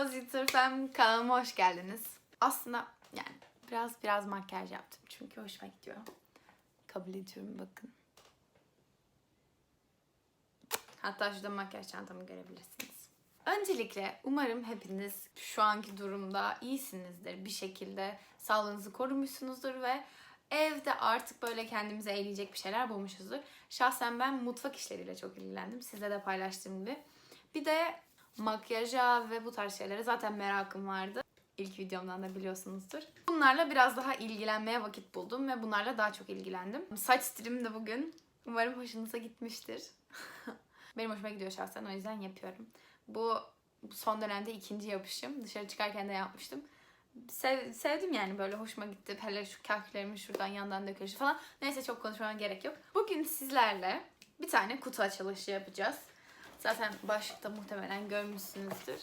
Rosy Fem kanalıma hoş geldiniz. Aslında yani biraz biraz makyaj yaptım çünkü hoşuma gidiyor. Kabul ediyorum bakın. Hatta şurada makyaj çantamı görebilirsiniz. Öncelikle umarım hepiniz şu anki durumda iyisinizdir. Bir şekilde sağlığınızı korumuşsunuzdur ve evde artık böyle kendimize eğleyecek bir şeyler bulmuşuzdur. Şahsen ben mutfak işleriyle çok ilgilendim. Sizle de paylaştığım gibi. Bir de makyaja ve bu tarz şeylere zaten merakım vardı. İlk videomdan da biliyorsunuzdur. Bunlarla biraz daha ilgilenmeye vakit buldum ve bunlarla daha çok ilgilendim. Saç stilim de bugün. Umarım hoşunuza gitmiştir. Benim hoşuma gidiyor şahsen o yüzden yapıyorum. Bu son dönemde ikinci yapışım. Dışarı çıkarken de yapmıştım. Sev- sevdim yani böyle hoşuma gitti. Hele şu kahvelerimi şuradan yandan dökülüşü falan. Neyse çok konuşmama gerek yok. Bugün sizlerle bir tane kutu açılışı yapacağız. Zaten başlıkta muhtemelen görmüşsünüzdür.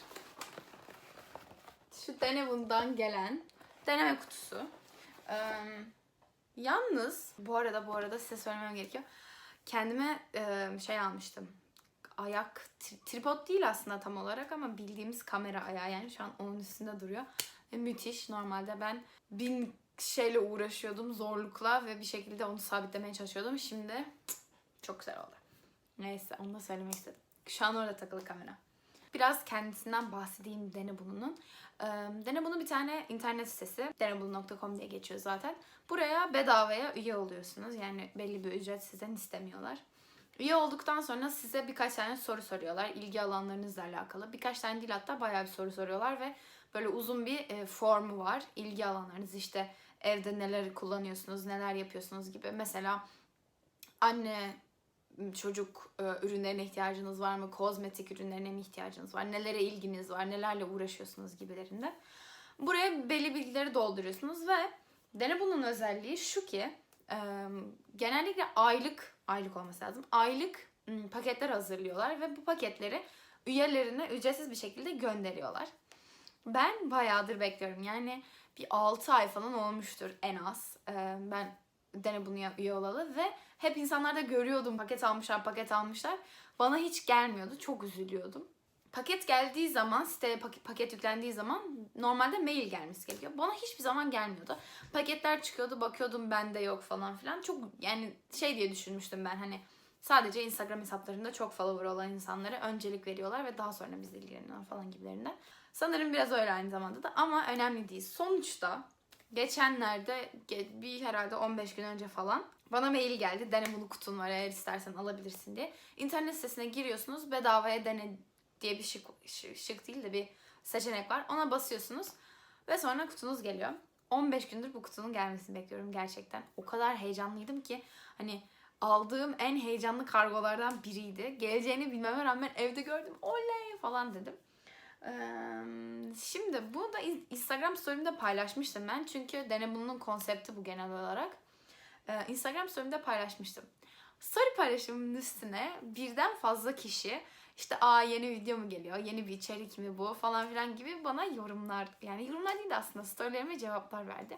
Şu Denevun'dan gelen deneme kutusu. Ee, yalnız bu arada bu arada size söylemem gerekiyor. Kendime e, şey almıştım. Ayak tri- tripod değil aslında tam olarak ama bildiğimiz kamera ayağı yani şu an onun üstünde duruyor. Ve müthiş. Normalde ben bin şeyle uğraşıyordum zorlukla ve bir şekilde onu sabitlemeye çalışıyordum. Şimdi cık, çok güzel oldu. Neyse onu da söylemek istedim. Şu an orada takılı kamera. Biraz kendisinden bahsedeyim Denebulu'nun. Denebulu bir tane internet sitesi. Denebulu.com diye geçiyor zaten. Buraya bedavaya üye oluyorsunuz. Yani belli bir ücret sizden istemiyorlar. Üye olduktan sonra size birkaç tane soru soruyorlar. ilgi alanlarınızla alakalı. Birkaç tane değil hatta bayağı bir soru soruyorlar ve böyle uzun bir formu var. İlgi alanlarınız işte evde neler kullanıyorsunuz, neler yapıyorsunuz gibi. Mesela anne çocuk e, ürünlerine ihtiyacınız var mı? Kozmetik ürünlerine mi ihtiyacınız var? Nelere ilginiz var? Nelerle uğraşıyorsunuz gibilerinde. Buraya belli bilgileri dolduruyorsunuz ve Denebulu'nun özelliği şu ki e, genellikle aylık aylık olması lazım. Aylık m, paketler hazırlıyorlar ve bu paketleri üyelerine ücretsiz bir şekilde gönderiyorlar. Ben bayağıdır bekliyorum. Yani bir 6 ay falan olmuştur en az. E, ben Denebulu'ya üye olalı ve hep insanlarda görüyordum paket almışlar paket almışlar. Bana hiç gelmiyordu. Çok üzülüyordum. Paket geldiği zaman siteye paket, paket yüklendiği zaman normalde mail gelmesi gerekiyor. Bana hiçbir zaman gelmiyordu. Paketler çıkıyordu bakıyordum bende yok falan filan. Çok yani şey diye düşünmüştüm ben hani sadece Instagram hesaplarında çok follower olan insanlara öncelik veriyorlar ve daha sonra bizle ilgileniyorlar falan gibilerinden. Sanırım biraz öyle aynı zamanda da ama önemli değil. Sonuçta geçenlerde ge- bir herhalde 15 gün önce falan bana mail geldi. Dene bunu kutun var eğer istersen alabilirsin diye. İnternet sitesine giriyorsunuz. Bedavaya dene diye bir şık, şık değil de bir seçenek var. Ona basıyorsunuz ve sonra kutunuz geliyor. 15 gündür bu kutunun gelmesini bekliyorum gerçekten. O kadar heyecanlıydım ki hani aldığım en heyecanlı kargolardan biriydi. Geleceğini bilmeme rağmen evde gördüm. Oley falan dedim. Şimdi bunu da Instagram story'imde paylaşmıştım ben. Çünkü Denebulu'nun konsepti bu genel olarak. Instagram story'imde paylaşmıştım. Story paylaşımının üstüne birden fazla kişi işte aa yeni video mu geliyor, yeni bir içerik mi bu falan filan gibi bana yorumlar yani yorumlar değil de aslında storylerime cevaplar verdi.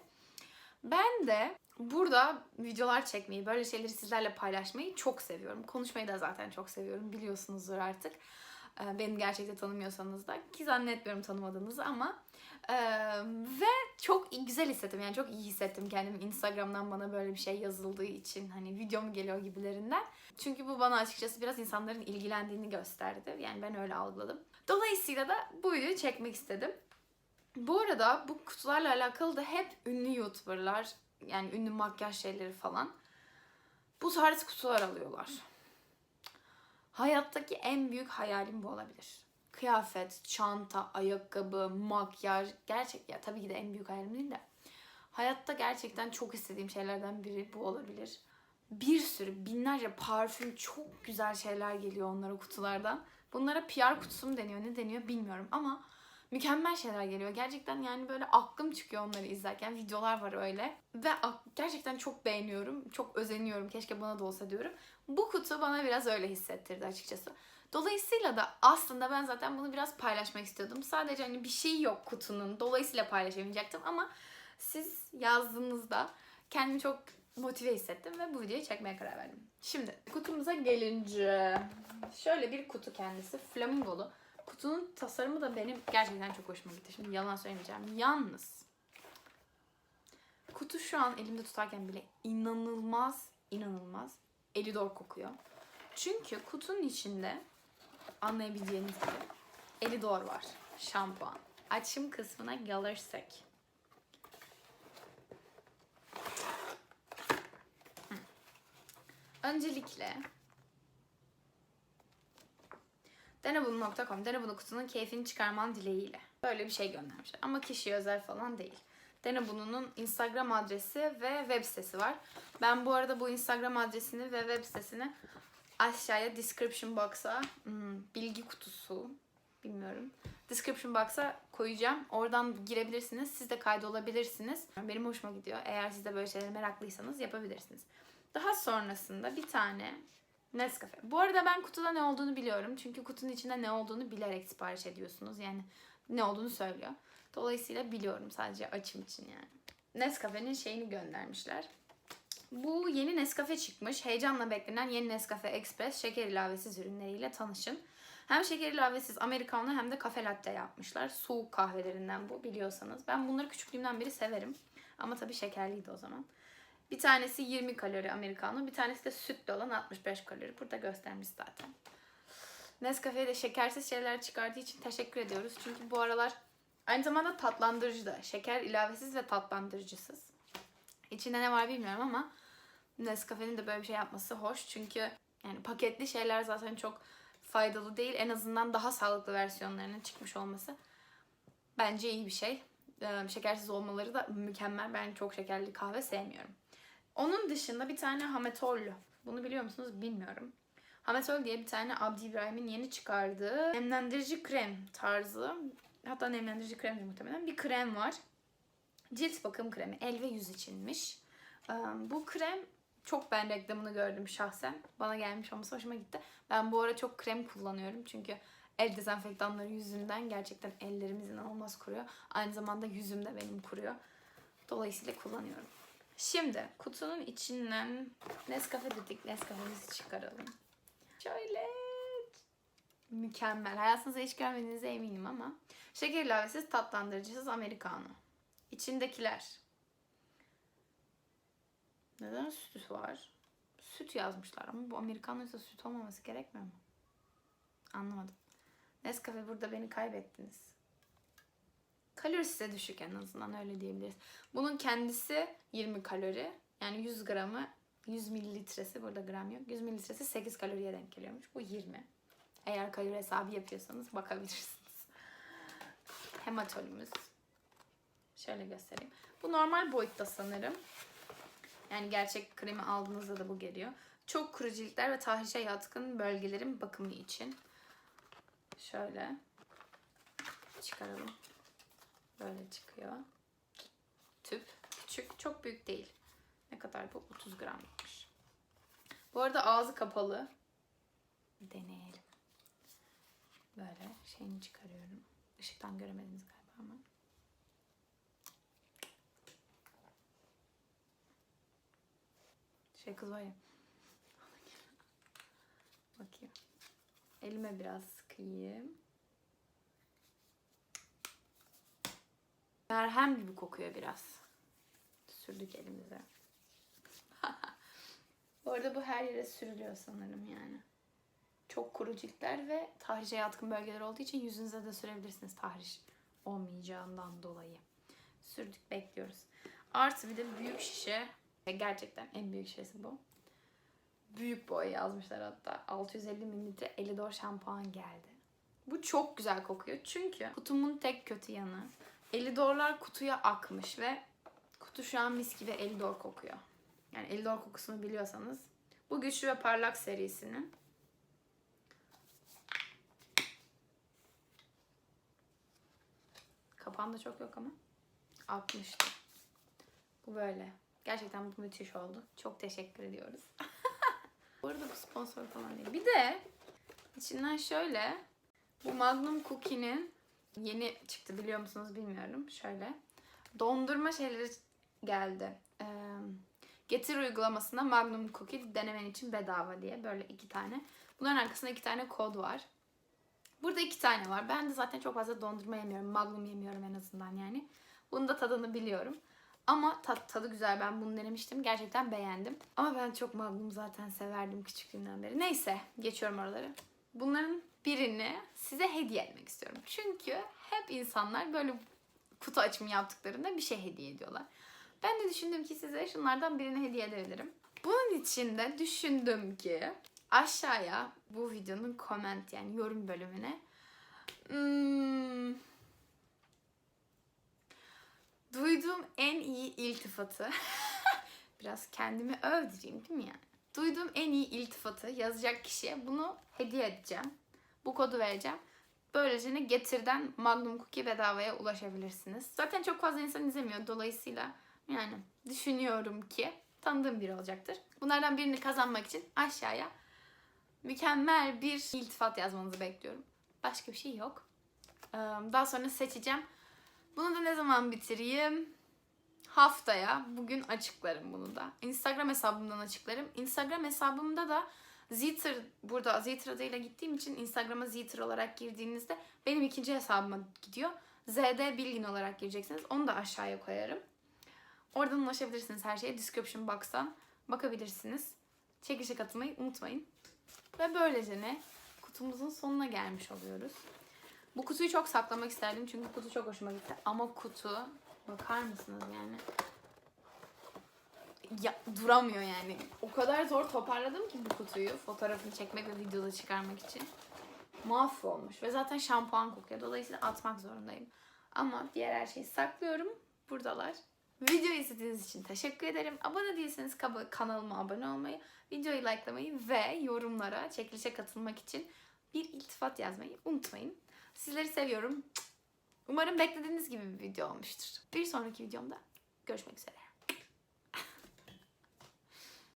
Ben de burada videolar çekmeyi, böyle şeyleri sizlerle paylaşmayı çok seviyorum. Konuşmayı da zaten çok seviyorum biliyorsunuzdur artık. Ee, Beni gerçekten tanımıyorsanız da ki zannetmiyorum tanımadığınızı ama ee, ve çok güzel hissettim yani çok iyi hissettim kendimi Instagram'dan bana böyle bir şey yazıldığı için hani video mu geliyor gibilerinden. Çünkü bu bana açıkçası biraz insanların ilgilendiğini gösterdi. Yani ben öyle algıladım. Dolayısıyla da bu videoyu çekmek istedim. Bu arada bu kutularla alakalı da hep ünlü YouTuber'lar yani ünlü makyaj şeyleri falan bu tarz kutular alıyorlar. Hayattaki en büyük hayalim bu olabilir. Kıyafet, çanta, ayakkabı, makyaj. Gerçek ya tabii ki de en büyük hayalim değil de. Hayatta gerçekten çok istediğim şeylerden biri bu olabilir. Bir sürü binlerce parfüm çok güzel şeyler geliyor onlara kutulardan. Bunlara PR kutusu mu deniyor ne deniyor bilmiyorum ama mükemmel şeyler geliyor. Gerçekten yani böyle aklım çıkıyor onları izlerken. Videolar var öyle. Ve gerçekten çok beğeniyorum. Çok özeniyorum. Keşke bana da olsa diyorum. Bu kutu bana biraz öyle hissettirdi açıkçası. Dolayısıyla da aslında ben zaten bunu biraz paylaşmak istiyordum. Sadece hani bir şey yok kutunun. Dolayısıyla paylaşamayacaktım ama siz yazdığınızda kendimi çok motive hissettim ve bu videoyu çekmeye karar verdim. Şimdi kutumuza gelince şöyle bir kutu kendisi. Flamingolu. Kutunun tasarımı da benim gerçekten çok hoşuma gitti. Şimdi yalan söylemeyeceğim. Yalnız kutu şu an elimde tutarken bile inanılmaz inanılmaz Elidor kokuyor. Çünkü kutunun içinde anlayabileceğiniz gibi Elidor var. Şampuan. Açım kısmına gelirsek. Hı. Öncelikle denebunu.com Denebunu kutunun keyfini çıkarman dileğiyle. Böyle bir şey göndermişler. Ama kişiye özel falan değil. Denebununun Instagram adresi ve web sitesi var. Ben bu arada bu Instagram adresini ve web sitesini aşağıya description box'a hmm, bilgi kutusu bilmiyorum. Description box'a koyacağım. Oradan girebilirsiniz. Siz de kaydolabilirsiniz. Benim hoşuma gidiyor. Eğer siz de böyle şeylere meraklıysanız yapabilirsiniz. Daha sonrasında bir tane Nescafe. Bu arada ben kutuda ne olduğunu biliyorum. Çünkü kutunun içinde ne olduğunu bilerek sipariş ediyorsunuz. Yani ne olduğunu söylüyor. Dolayısıyla biliyorum sadece açım için yani. Nescafe'nin şeyini göndermişler. Bu yeni Nescafe çıkmış. Heyecanla beklenen yeni Nescafe Express şeker ilavesiz ürünleriyle tanışın. Hem şeker ilavesiz americano hem de kafe latte yapmışlar. Soğuk kahvelerinden bu biliyorsanız. Ben bunları küçüklüğümden beri severim. Ama tabii şekerliydi o zaman. Bir tanesi 20 kalori americano, bir tanesi de sütlü olan 65 kalori. Burada göstermiş zaten. Nescafe'ye de şekersiz şeyler çıkardığı için teşekkür ediyoruz. Çünkü bu aralar aynı zamanda tatlandırıcı da. Şeker ilavesiz ve tatlandırıcısız. İçinde ne var bilmiyorum ama Nescafe'nin de böyle bir şey yapması hoş. Çünkü yani paketli şeyler zaten çok faydalı değil. En azından daha sağlıklı versiyonlarının çıkmış olması bence iyi bir şey. Ee, şekersiz olmaları da mükemmel. Ben çok şekerli kahve sevmiyorum. Onun dışında bir tane Hametol. Bunu biliyor musunuz bilmiyorum. Hametol diye bir tane Abdi İbrahim'in yeni çıkardığı nemlendirici krem tarzı. Hatta nemlendirici krem muhtemelen bir krem var. Cilt bakım kremi. El ve yüz içinmiş. Bu krem çok ben reklamını gördüm şahsen. Bana gelmiş olması hoşuma gitti. Ben bu ara çok krem kullanıyorum. Çünkü el dezenfektanları yüzünden gerçekten ellerimiz inanılmaz kuruyor. Aynı zamanda yüzüm de benim kuruyor. Dolayısıyla kullanıyorum. Şimdi kutunun içinden Nescafe dedik. Nescafe'mizi çıkaralım. Şöyle mükemmel. Hayatınızda hiç görmediğinize eminim ama. Şeker ilavesiz, tatlandırıcısız americano. İçindekiler. Neden süt var? Süt yazmışlar ama bu americanoysa süt olmaması gerekmiyor mu? Anlamadım. Nescafe burada beni kaybettiniz. Kalorisi de düşük en azından öyle diyebiliriz. Bunun kendisi 20 kalori. Yani 100 gramı 100 mililitresi burada gram yok. 100 mililitresi 8 kaloriye denk geliyormuş. Bu 20. Eğer kalori hesabı yapıyorsanız bakabilirsiniz. Hematolümüz. Şöyle göstereyim. Bu normal boyutta sanırım. Yani gerçek kremi aldığınızda da bu geliyor. Çok kuru ciltler ve tahrişe yatkın bölgelerin bakımı için. Şöyle çıkaralım. Böyle çıkıyor. Tüp. Küçük. Çok büyük değil. Ne kadar bu? 30 grammış. Bu arada ağzı kapalı. Deneyelim. Böyle şeyini çıkarıyorum. Işıktan göremediniz galiba ama. Şey kız var ya. Bakayım. Elime biraz sıkayım. Merhem gibi kokuyor biraz. Sürdük elimize. bu arada bu her yere sürülüyor sanırım yani. Çok kuru ciltler ve tahrişe yatkın bölgeler olduğu için yüzünüze de sürebilirsiniz tahriş olmayacağından dolayı. Sürdük bekliyoruz. Artı bir de büyük şişe. Gerçekten en büyük şişesi bu. Büyük boy yazmışlar hatta. 650 mililitre Elidor şampuan geldi. Bu çok güzel kokuyor. Çünkü kutumun tek kötü yanı Elidorlar kutuya akmış ve kutu şu an mis gibi Elidor kokuyor. Yani Elidor kokusunu biliyorsanız. Bu güçlü ve parlak serisinin. Kapağında çok yok ama. Akmıştı. Bu böyle. Gerçekten bu müthiş oldu. Çok teşekkür ediyoruz. bu arada bu sponsor falan değil. Bir de içinden şöyle bu Magnum Cookie'nin yeni çıktı biliyor musunuz bilmiyorum. Şöyle. Dondurma şeyleri geldi. Ee, Getir uygulamasında Magnum Cookie denemen için bedava diye böyle iki tane. Bunların arkasında iki tane kod var. Burada iki tane var. Ben de zaten çok fazla dondurma yemiyorum. Magnum yemiyorum en azından yani. Bunun da tadını biliyorum. Ama tat, tadı güzel. Ben bunu denemiştim. Gerçekten beğendim. Ama ben çok Magnum zaten severdim küçüklüğümden beri. Neyse geçiyorum oraları. Bunların birini size hediye etmek istiyorum. Çünkü hep insanlar böyle kutu açımı yaptıklarında bir şey hediye ediyorlar. Ben de düşündüm ki size şunlardan birini hediye edebilirim. Bunun için de düşündüm ki aşağıya bu videonun comment yani yorum bölümüne hmm, duyduğum en iyi iltifatı biraz kendimi övdüreyim değil mi yani? Duyduğum en iyi iltifatı yazacak kişiye bunu hediye edeceğim. Bu kodu vereceğim. Böylece ne getirden Magnum Cookie bedavaya ulaşabilirsiniz. Zaten çok fazla insan izlemiyor. Dolayısıyla yani düşünüyorum ki tanıdığım biri olacaktır. Bunlardan birini kazanmak için aşağıya mükemmel bir iltifat yazmanızı bekliyorum. Başka bir şey yok. Daha sonra seçeceğim. Bunu da ne zaman bitireyim? Haftaya. Bugün açıklarım bunu da. Instagram hesabımdan açıklarım. Instagram hesabımda da Zither burada Zither adıyla gittiğim için Instagram'a Zither olarak girdiğinizde benim ikinci hesabıma gidiyor. ZD Bilgin olarak gireceksiniz. Onu da aşağıya koyarım. Oradan ulaşabilirsiniz her şeye. Description box'tan bakabilirsiniz. Çekilişe katılmayı unutmayın. Ve böylece ne? Kutumuzun sonuna gelmiş oluyoruz. Bu kutuyu çok saklamak isterdim çünkü kutu çok hoşuma gitti. Ama kutu bakar mısınız yani? Ya, duramıyor yani. O kadar zor toparladım ki bu kutuyu fotoğrafını çekmek ve videoda çıkarmak için. Mahvolmuş ve zaten şampuan kokuyor. Dolayısıyla atmak zorundayım. Ama diğer her şeyi saklıyorum. Buradalar. Videoyu izlediğiniz için teşekkür ederim. Abone değilseniz kanalıma abone olmayı, videoyu likelamayı ve yorumlara çekilişe katılmak için bir iltifat yazmayı unutmayın. Sizleri seviyorum. Umarım beklediğiniz gibi bir video olmuştur. Bir sonraki videomda görüşmek üzere.